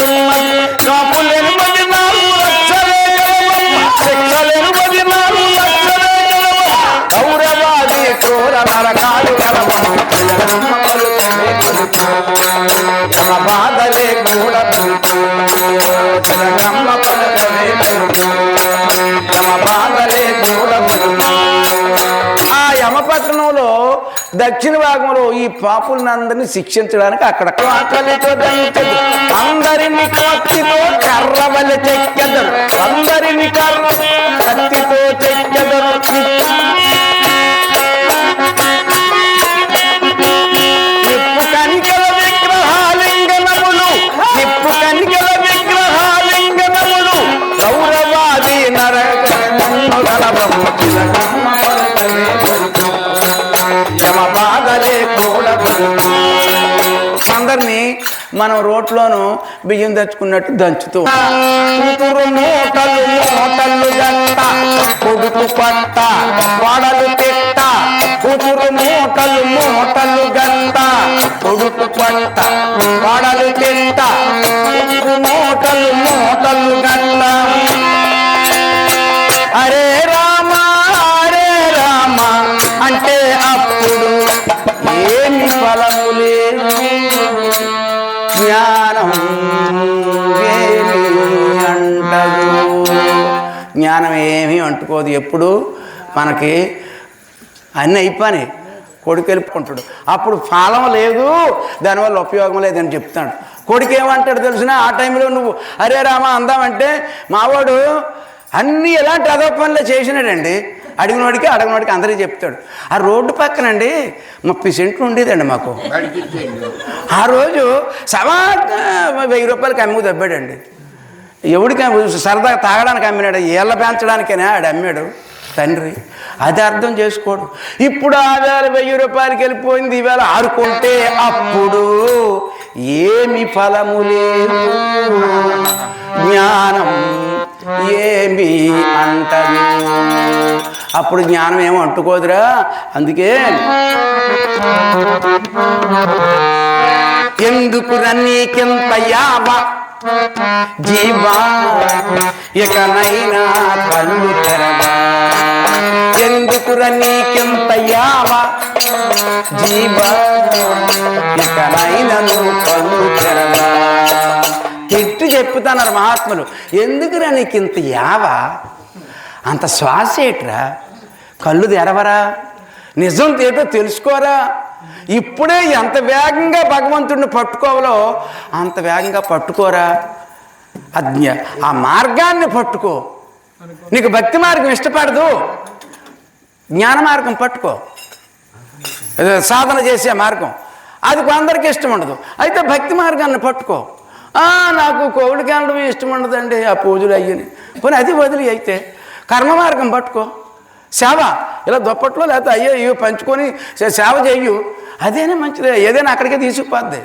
উম্মত దక్షిణ భాగంలో ఈ పాపులందరినీ శిక్షించడానికి అక్కడ. అందరిని కత్తితో కర్రవలి చెక్కెదరు మనం రోడ్లోను బియ్యం తెచ్చుకున్నట్టు దంచుతూ కూతురు గంట కొడుకు పట్ట వాడలు తిట్ట. కూతురు మూటలు మూటలు కొడుకు జ్ఞానం అంటదు. జ్ఞానం ఏమీ అంటుకోదు. ఎప్పుడు మనకి అన్నీ అయిపోయినాయి. కొడుకు వెళ్ళుకుంటాడు అప్పుడు ఫలం లేదు. దానివల్ల ఉపయోగం లేదని చెప్తాడు. కొడుకు ఏమంటాడు తెలిసిన? ఆ టైంలో నువ్వు అరే రామా అందామంటే మావాడు అన్నీ ఎలాంటి అదో పనులు చేసినాడండి? అడిగిన వాడికి అడగిన వాడికి అందరికీ చెప్తాడు. ఆ రోడ్డు పక్కనండి ముప్పై సెంట్లు ఉండేదండి మాకు. ఆ రోజు సవా వెయ్యి రూపాయలకి అమ్ముకు దబ్బాడండి. ఎవడికి సరదాగా తాగడానికి అమ్మినాడు ఏళ్ళ పెంచడానికైనా ఆడు అమ్మాడు తండ్రి. అది అర్థం చేసుకోడు. ఇప్పుడు ఆ వెయ్యి రూపాయలకి వెళ్ళిపోయింది ఈవేళ ఆరుకుంటే అప్పుడు ఏమి ఫలము లేదు జ్ఞానం ఏమి అంటదు అప్పుడు జ్ఞానం ఏమో అంటుకోదురా. అందుకే ఎందుకు రన్నీకింత యావ జీవా ఇకనైనా కళ్ళు తెరవా? ఎందుకు రన్నీకింత యావ జీవా ఇకనైనా నువ్వు కళ్ళు తెరవా? తిట్టి చెప్పుతున్నారు మహాత్ములు. ఎందుకురా నీకు ఇంత యావ అంత శ్వాస ఏట్రా? కళ్ళు తెరవరా? నిజం ఏటో తెలుసుకోరా? ఇప్పుడే ఎంత వేగంగా భగవంతుడిని పట్టుకోవాలో అంత వేగంగా పట్టుకోరా. అజ్ఞ ఆ మార్గాన్ని పట్టుకో. నీకు భక్తి మార్గం ఇష్టపడదు. జ్ఞాన మార్గం పట్టుకో. సాధన చేసే మార్గం. అది కొందరికి ఇష్టం ఉండదు. అయితే భక్తి మార్గాన్ని పట్టుకో. నాకు కోవిడ్ వెళ్ళడం ఇష్టం ఉండదండి ఆ పూజలు అయ్యని. పోనీ అది వదిలి అయితే. కర్మ మార్గం పట్టుకో. సేవ. ఇలా దుప్పట్లో లేకపోతే అయ్యో ఇవి పంచుకొని సేవ చెయ్యు. అదేనే మంచిది. ఏదైనా అక్కడికే తీసుకుపోద్ది.